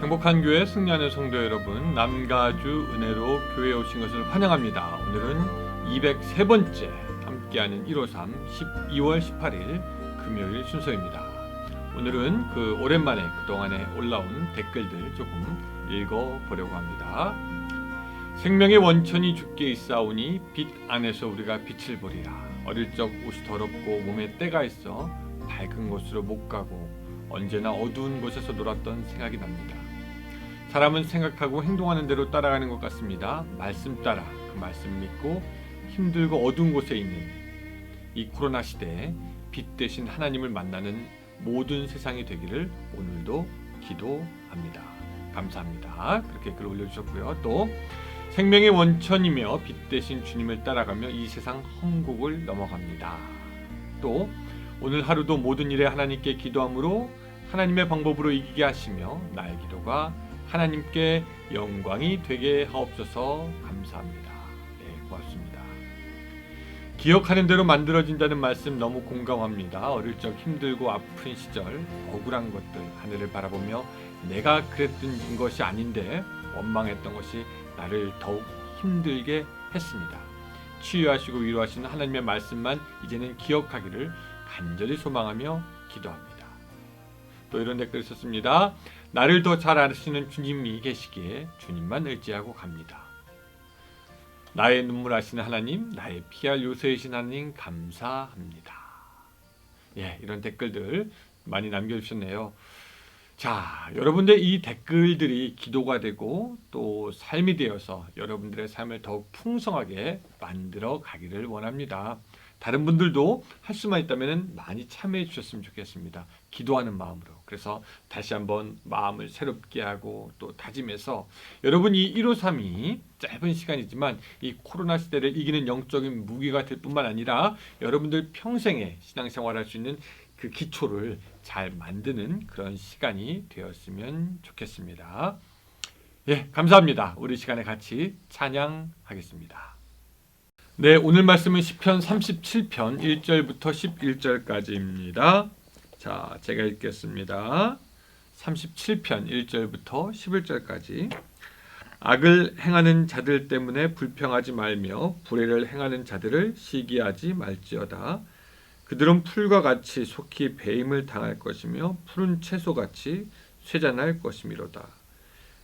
행복한 교회 승리하는 성도 여러분, 남가주 은혜로 교회에 오신 것을 환영합니다. 오늘은 203번째 함께하는 153 12월 18일 금요일 순서입니다. 오늘은 그 오랜만에 그동안에 올라온 댓글들 조금 읽어 보려고 합니다. 생명의 원천이 죽게 있사오니 빛 안에서 우리가 빛을 보리라. 어릴 적 옷이 더럽고 몸에 때가 있어 밝은 곳으로 못 가고 언제나 어두운 곳에서 놀았던 생각이 납니다. 사람은 생각하고 행동하는 대로 따라가는 것 같습니다. 말씀 따라 그 말씀 믿고 힘들고 어두운 곳에 있는 이 코로나 시대에 빛 대신 하나님을 만나는 모든 세상이 되기를 오늘도 기도합니다. 감사합니다. 그렇게 글 올려주셨고요. 또 생명의 원천이며 빛 대신 주님을 따라가며 이 세상 험곡을 넘어갑니다. 또 오늘 하루도 모든 일에 하나님께 기도함으로 하나님의 방법으로 이기게 하시며 나의 기도가 하나님께 영광이 되게 하옵소서 감사합니다. 네, 고맙습니다. 기억하는 대로 만들어진다는 말씀 너무 공감합니다. 어릴 적 힘들고 아픈 시절, 억울한 것들 하늘을 바라보며 내가 그랬던 것이 아닌데 원망했던 것이 나를 더욱 힘들게 했습니다. 치유하시고 위로하시는 하나님의 말씀만 이제는 기억하기를 간절히 소망하며 기도합니다. 또 이런 댓글 썼습니다. 나를 더 잘 아시는 주님이 계시기에 주님만 의지하고 갑니다. 나의 눈물 아시는 하나님, 나의 피할 요새이신 하나님 감사합니다. 예, 이런 댓글들 많이 남겨주셨네요. 자, 여러분들 이 댓글들이 기도가 되고 또 삶이 되어서 여러분들의 삶을 더욱 풍성하게 만들어 가기를 원합니다. 다른 분들도 할 수만 있다면 많이 참여해 주셨으면 좋겠습니다. 기도하는 마음으로. 그래서 다시 한번 마음을 새롭게 하고 또 다짐해서 여러분 이 153이 짧은 시간이지만 이 코로나 시대를 이기는 영적인 무기가 될 뿐만 아니라 여러분들 평생에 신앙생활할 수 있는 그 기초를 잘 만드는 그런 시간이 되었으면 좋겠습니다. 예, 감사합니다. 우리 시간에 같이 찬양하겠습니다. 네, 오늘 말씀은 시편 37편 1절부터 11절까지입니다. 자, 제가 읽겠습니다. 37편 1절부터 11절까지 악을 행하는 자들 때문에 불평하지 말며 불의를 행하는 자들을 시기하지 말지어다. 그들은 풀과 같이 속히 배임을 당할 것이며 푸른 채소같이 쇠잔할 것이미로다.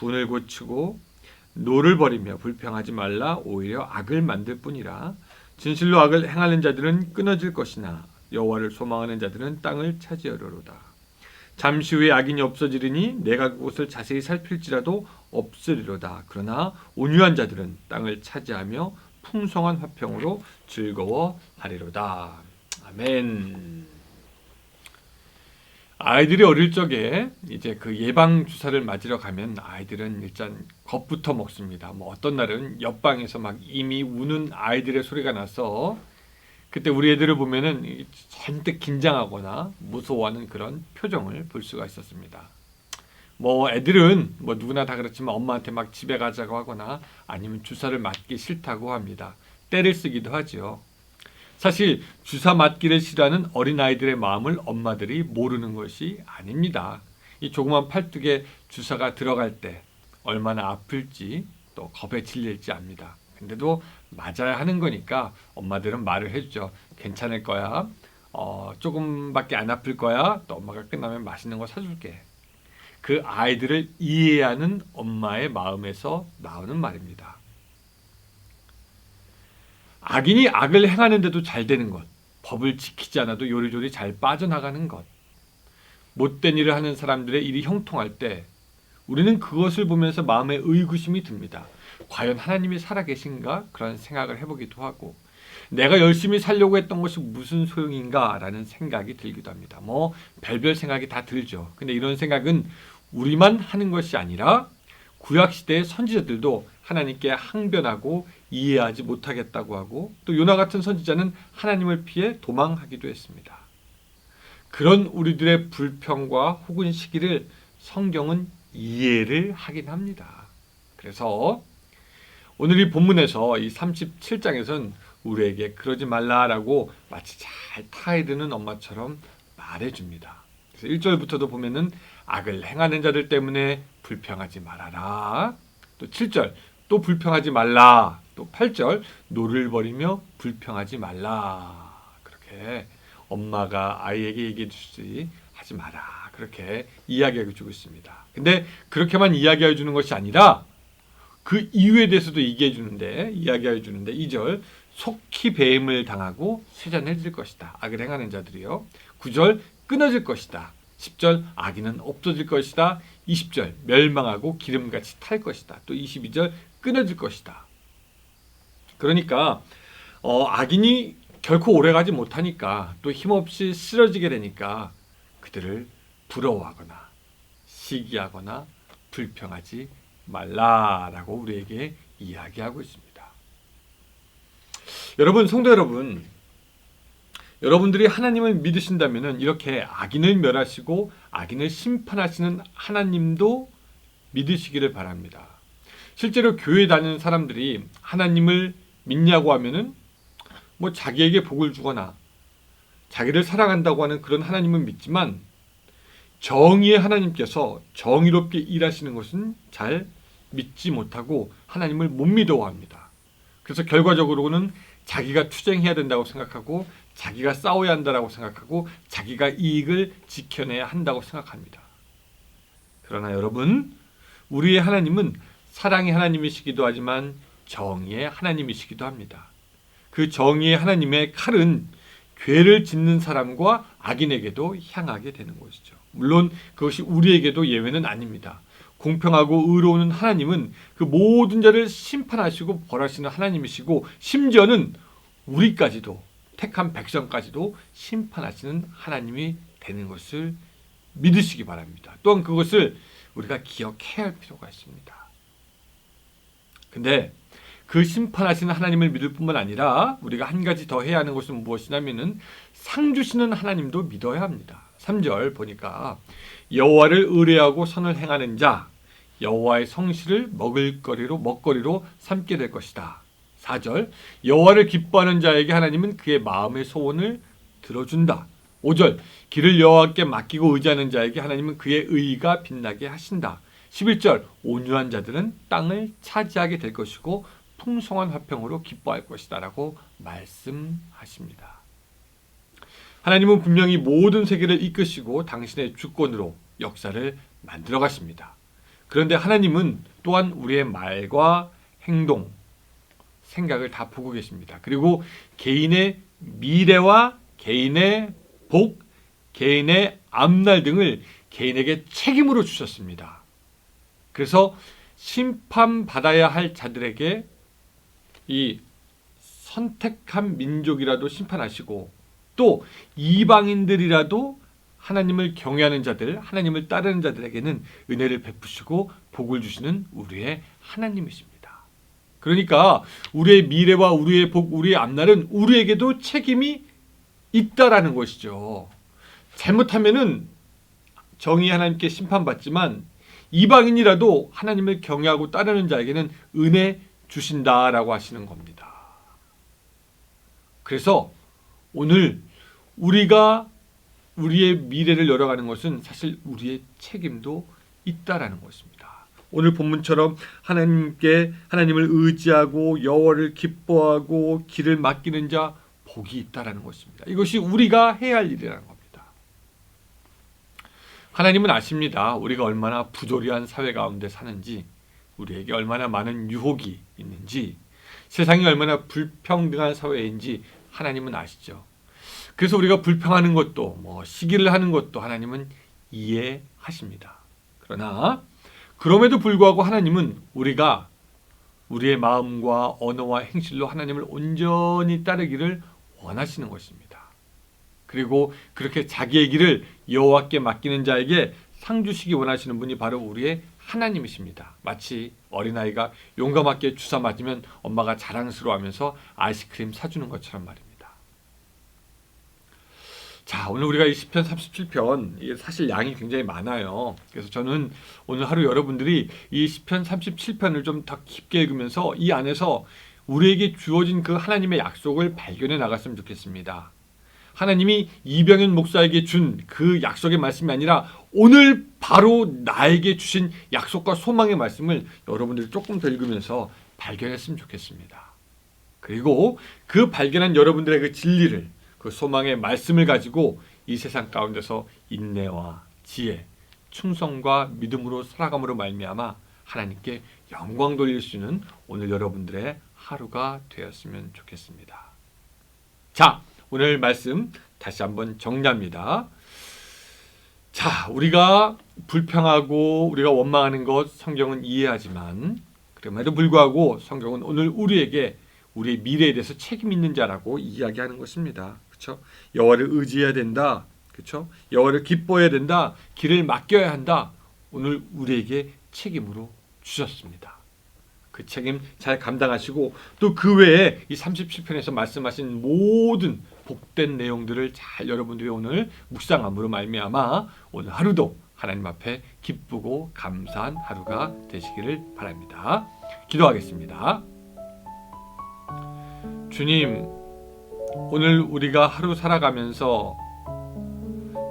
분을 고치고 노를 버리며 불평하지 말라 오히려 악을 만들 뿐이라 진실로 악을 행하는 자들은 끊어질 것이나 여호와를 소망하는 자들은 땅을 차지하려로다. 잠시 후에 악인이 없어지리니 내가 그곳을 자세히 살필지라도 없으리로다. 그러나 온유한 자들은 땅을 차지하며 풍성한 화평으로 즐거워하리로다. 아멘. 아이들이 어릴 적에 이제 그 예방 주사를 맞으러 가면 아이들은 일단 겁부터 먹습니다. 뭐 어떤 날은 옆방에서 막 이미 우는 아이들의 소리가 나서 그때 우리 애들을 보면은 잔뜩 긴장하거나 무서워하는 그런 표정을 볼 수가 있었습니다. 뭐 애들은 뭐 누구나 다 그렇지만 엄마한테 막 집에 가자고 하거나 아니면 주사를 맞기 싫다고 합니다. 때를 쓰기도 하죠. 사실 주사 맞기를 싫어하는 어린아이들의 마음을 엄마들이 모르는 것이 아닙니다. 이 조그만 팔뚝에 주사가 들어갈 때 얼마나 아플지 또 겁에 질릴지 압니다. 근데도 맞아야 하는 거니까 엄마들은 말을 해주죠. 괜찮을 거야. 어, 조금밖에 안 아플 거야. 또 엄마가 끝나면 맛있는 거 사줄게. 그 아이들을 이해하는 엄마의 마음에서 나오는 말입니다. 악인이 악을 행하는데도 잘 되는 것, 법을 지키지 않아도 요리조리 잘 빠져나가는 것, 못된 일을 하는 사람들의 일이 형통할 때 우리는 그것을 보면서 마음에 의구심이 듭니다. 과연 하나님이 살아계신가? 그런 생각을 해보기도 하고 내가 열심히 살려고 했던 것이 무슨 소용인가? 라는 생각이 들기도 합니다. 뭐 별별 생각이 다 들죠. 근데 이런 생각은 우리만 하는 것이 아니라 구약 시대의 선지자들도 하나님께 항변하고 이해하지 못하겠다고 하고 또 요나 같은 선지자는 하나님을 피해 도망하기도 했습니다. 그런 우리들의 불평과 혹은 시기를 성경은 이해를 하긴 합니다. 그래서 오늘 이 본문에서 이 37장에서는 우리에게 그러지 말라라고 마치 잘 타이르는 엄마처럼 말해줍니다. 그래서 1절부터도 보면은 악을 행하는 자들 때문에 불평하지 말아라. 또 7절 또 불평하지 말라. 또 8절 노를 버리며 불평하지 말라. 그렇게 엄마가 아이에게 얘기해 주지 하지 마라. 그렇게 이야기해 주고 있습니다. 근데 그렇게만 이야기해 주는 것이 아니라 그 이유에 대해서도 얘기해 주는데 이야기해 주는데 2절 속히 배임을 당하고 세잔해질 것이다. 악을 행하는 자들이요. 9절 끊어질 것이다. 10절 악인은 없어질 것이다. 20절 멸망하고 기름같이 탈 것이다. 또 22절 끊어질 것이다. 그러니까 어, 악인이 결코 오래가지 못하니까 또 힘없이 쓰러지게 되니까 그들을 부러워하거나 시기하거나 불평하지 말라라고 우리에게 이야기하고 있습니다. 여러분 성도 여러분 여러분들이 하나님을 믿으신다면 이렇게 악인을 멸하시고 악인을 심판하시는 하나님도 믿으시기를 바랍니다. 실제로 교회 다니는 사람들이 하나님을 믿냐고 하면은 뭐 자기에게 복을 주거나 자기를 사랑한다고 하는 그런 하나님은 믿지만 정의의 하나님께서 정의롭게 일하시는 것은 잘 믿지 못하고 하나님을 못 믿어합니다. 그래서 결과적으로는 자기가 투쟁해야 된다고 생각하고 자기가 싸워야 한다고 생각하고 자기가 이익을 지켜내야 한다고 생각합니다. 그러나 여러분, 우리의 하나님은 사랑의 하나님이시기도 하지만 정의의 하나님이시기도 합니다. 그 정의의 하나님의 칼은 죄를 짓는 사람과 악인에게도 향하게 되는 것이죠. 물론 그것이 우리에게도 예외는 아닙니다. 공평하고 의로운 하나님은 그 모든 자를 심판하시고 벌하시는 하나님이시고 심지어는 우리까지도 택한 백성까지도 심판하시는 하나님이 되는 것을 믿으시기 바랍니다. 또한 그것을 우리가 기억해야 할 필요가 있습니다. 근데 그 심판하시는 하나님을 믿을 뿐만 아니라 우리가 한 가지 더 해야 하는 것은 무엇이냐면은 상 주시는 하나님도 믿어야 합니다. 3절 보니까 여호와를 의뢰하고 선을 행하는 자 여호와의 성실을 먹을거리로 먹거리로 삼게 될 것이다. 4절 여호와를 기뻐하는 자에게 하나님은 그의 마음의 소원을 들어준다. 5절 길을 여호와께 맡기고 의지하는 자에게 하나님은 그의 의가 빛나게 하신다. 11절 온유한 자들은 땅을 차지하게 될 것이고 풍성한 화평으로 기뻐할 것이다라고 말씀하십니다. 하나님은 분명히 모든 세계를 이끄시고 당신의 주권으로 역사를 만들어 가십니다. 그런데 하나님은 또한 우리의 말과 행동, 생각을 다 보고 계십니다. 그리고 개인의 미래와 개인의 복, 개인의 앞날 등을 개인에게 책임으로 주셨습니다. 그래서 심판받아야 할 자들에게 이 선택한 민족이라도 심판하시고 또 이방인들이라도 하나님을 경외하는 자들, 하나님을 따르는 자들에게는 은혜를 베푸시고 복을 주시는 우리의 하나님이십니다. 그러니까 우리의 미래와 우리의 복, 우리의 앞날은 우리에게도 책임이 있다라는 것이죠. 잘못하면은 정의 하나님께 심판받지만 이방인이라도 하나님을 경외하고 따르는 자에게는 은혜 주신다라고 하시는 겁니다. 그래서 오늘 우리가 우리의 미래를 열어가는 것은 사실 우리의 책임도 있다라는 것입니다. 오늘 본문처럼 하나님께 하나님을 의지하고 여호와를 기뻐하고 길을 맡기는 자 복이 있다라는 것입니다. 이것이 우리가 해야 할 일이라는 겁니다. 하나님은 아십니다. 우리가 얼마나 부조리한 사회 가운데 사는지, 우리에게 얼마나 많은 유혹이 있는지, 세상이 얼마나 불평등한 사회인지 하나님은 아시죠. 그래서 우리가 불평하는 것도 뭐 시기를 하는 것도 하나님은 이해하십니다. 그러나 그럼에도 불구하고 하나님은 우리가 우리의 마음과 언어와 행실로 하나님을 온전히 따르기를 원하시는 것입니다. 그리고 그렇게 자기의 길을 여호와께 맡기는 자에게 상 주시기 원하시는 분이 바로 우리의 하나님이십니다. 마치 어린아이가 용감하게 주사 맞으면 엄마가 자랑스러워하면서 아이스크림 사주는 것처럼 말입니다. 자, 오늘 우리가 이 시편 37편 이게 사실 양이 굉장히 많아요. 그래서 저는 오늘 하루 여러분들이 이 시편 37편을 좀 더 깊게 읽으면서 이 안에서 우리에게 주어진 그 하나님의 약속을 발견해 나갔으면 좋겠습니다. 하나님이 이병현 목사에게 준 그 약속의 말씀이 아니라 오늘 바로 나에게 주신 약속과 소망의 말씀을 여러분들이 조금 더 읽으면서 발견했으면 좋겠습니다. 그리고 그 발견한 여러분들의 그 진리를 그 소망의 말씀을 가지고 이 세상 가운데서 인내와 지혜, 충성과 믿음으로 살아감으로 말미암아 하나님께 영광 돌릴 수 있는 오늘 여러분들의 하루가 되었으면 좋겠습니다. 자, 오늘 말씀 다시 한번 정리합니다. 자, 우리가 불평하고 우리가 원망하는 것 성경은 이해하지만 그럼에도 불구하고 성경은 오늘 우리에게 우리의 미래에 대해서 책임 있는 자라고 이야기하는 것입니다. 그렇죠? 여호와를 의지해야 된다. 그렇죠? 여호와를 기뻐해야 된다. 길을 맡겨야 한다. 오늘 우리에게 책임으로 주셨습니다. 그 책임 잘 감당하시고 또 그 외에 이 37편에서 말씀하신 모든 복된 내용들을 잘 여러분들이 오늘 묵상함으로 말미암아 오늘 하루도 하나님 앞에 기쁘고 감사한 하루가 되시기를 바랍니다. 기도하겠습니다. 주님, 오늘 우리가 하루 살아가면서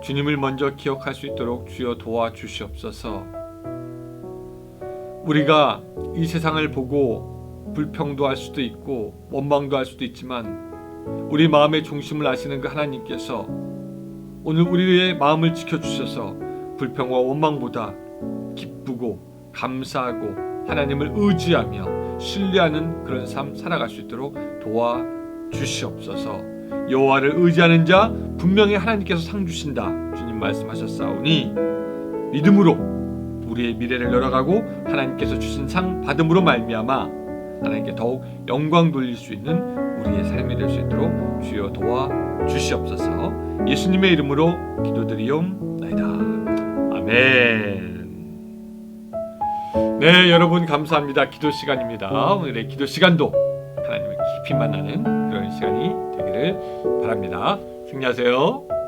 주님을 먼저 기억할 수 있도록 주여 도와주시옵소서. 우리가 이 세상을 보고 불평도 할 수도 있고 원망도 할 수도 있지만 우리 마음의 중심을 아시는 그 하나님께서 오늘 우리의 마음을 지켜주셔서 불평과 원망보다 기쁘고 감사하고 하나님을 의지하며 신뢰하는 그런 삶 살아갈 수 있도록 도와 주시옵소서. 여호와를 의지하는 자 분명히 하나님께서 상 주신다. 주님 말씀하셨사오니 믿음으로 우리의 미래를 열어가고 하나님께서 주신 상 받음으로 말미암아 하나님께 더욱 영광 돌릴 수 있는 우리의 삶이 될 수 있도록 주여 도와 주시옵소서. 예수님의 이름으로 기도드리옵나이다. 아멘. 네, 여러분 감사합니다. 기도 시간입니다. 오늘의 기도 시간도 하나님을 깊이 만나는 그런 시간이 되기를 바랍니다. 승리하세요.